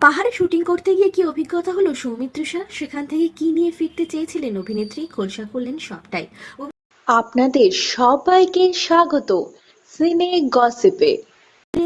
পাহাড়ে শুটিং করতে গিয়ে কি অভিজ্ঞতা হলো সৌমিত্রিষা সেখান থেকে কি নিয়ে ফিরতে চেয়েছিলেন অভিনেত্রী? খোলসা করলেন সবটাই। আপনাদের সবাইকে স্বাগত। সিনে গসিপে।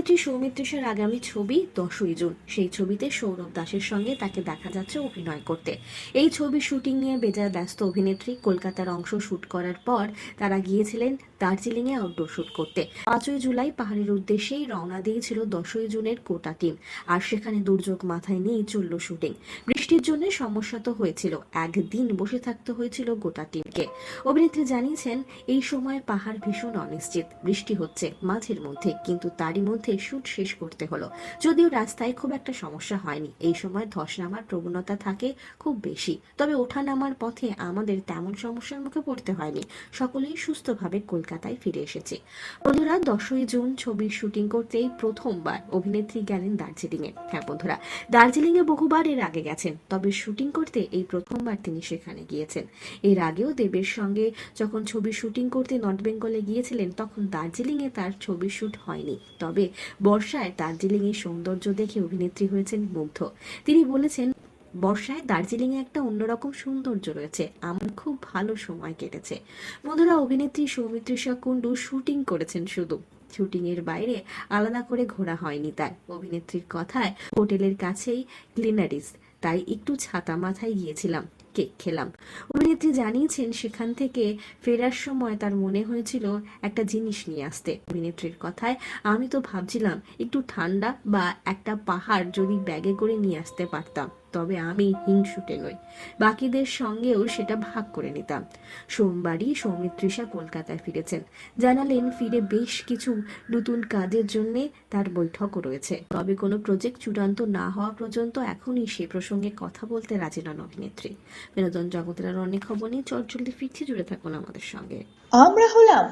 অভিনেত্রী সৌমিত্রিষার আগামী ছবি দশই জুন। সেই ছবিতে সৌরভ দাসের সঙ্গে তাকে দেখা যাচ্ছে অভিনয় করতে। এই ছবি শুটিং নিয়ে বেজায় ব্যস্ত অভিনেত্রী কলকাতার অংশ শুট করার পর তারা গিয়েছিলেন দার্জিলিংয়ে আউটডোর শুট করতে। পাঁচই জুলাই পাহাড়ের উদ্দেশ্যেই রওনা দিয়েছিল দশই জুনের কোটা টিম আর সেখানে দুর্যোগ মাথায় নিয়েই চলল শুটিং। বৃষ্টির জন্য সমস্যা তো হয়েছিল। একদিন বসে থাকতে হয়েছিল গোটা টিমকে অভিনেত্রী জানিয়েছেন, এই সময় পাহাড় ভীষণ অনিশ্চিত। বৃষ্টি হচ্ছে মাঝের মধ্যে, কিন্তু তারই মধ্যে শুট শেষ করতে হলো। যদিও রাস্তায় খুব একটা সমস্যা হয়নি। এই সময় ধস নামার প্রবণতা থাকে খুব বেশি। তবে ওঠা নামার পথে আমাদের তেমন সমস্যার মুখে পড়তে হয়নি। সকলেই সুস্থভাবে কলকাতায় ফিরে এসেছে। বন্ধুরা, দশই জুন ছবির শুটিং করতেই প্রথমবার অভিনেত্রী গেলেন দার্জিলিংয়ে। হ্যাঁ বন্ধুরা, দার্জিলিংয়ে বহুবার এর আগে গেছেন, তবে শুটিং করতে এই প্রথমবার তিনি সেখানে গিয়েছেন। এর আগেও দেবের সঙ্গে যখন ছবি শুটিং করতে নর্থ বেঙ্গলে গিয়েছিলেন, তখন দার্জিলিংয়ে তার ছবি শুট হয়নি। তবে বর্ষায় দার্জিলিংয়ের সৌন্দর্য দেখে অভিনেত্রী হয়েছেন মুগ্ধ। তিনি বলেছেন, বর্ষায় দার্জিলিংয়ে একটা অন্যরকম সৌন্দর্য রয়েছে। আমার খুব ভালো সময় কেটেছে। বন্ধুরা, অভিনেত্রী সৌমিত্রিষা কুণ্ডু শুটিং করেছেন শুধু। শুটিং এর বাইরে আলাদা করে ঘোরা হয়নি তার। অভিনেত্রীর কথায় হোটেলের কাছেই ক্লিনারিস, তাই একটু ছাতা মাথায় গিয়েছিলাম। কেক খেলাম। অভিনেত্রী জানিয়েছেন, সেখান থেকে ফেরার সময় তার মনে হয়েছিল একটা জিনিস নিয়ে আসতে। অভিনেত্রীর কথায়, আমি তো ভাবছিলাম একটু ঠান্ডা বা একটা পাহাড় যদি ব্যাগে করে নিয়ে আসতে পারতাম। তবে আমি হিংসুটে নই। বাকিদের সঙ্গেও সেটা ভাগ করে নিতাম। সোমবারই সৌমিত্রিষা কলকাতায় ফিরেছেন। জানালেন, ফিরে বেশ কিছু নতুন কাজের জন্য তার বৈঠকও রয়েছে। তবে কোনো প্রজেক্ট চূড়ান্ত না হওয়া পর্যন্ত এখনই সে প্রসঙ্গে কথা বলতে রাজি নন অভিনেত্রী। বিনোদন জগতের আরও অনেক খবর নিয়ে চটজলদি ফিরছি, জুড়ে থাকুন আমাদের সঙ্গে। আমরা হলাম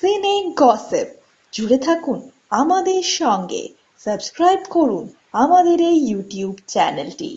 সিনে গসিপ জুড়ে থাকুন আমাদের সঙ্গে। সাবস্ক্রাইব করুন আমাদের এই ইউটিউব চ্যানেলটি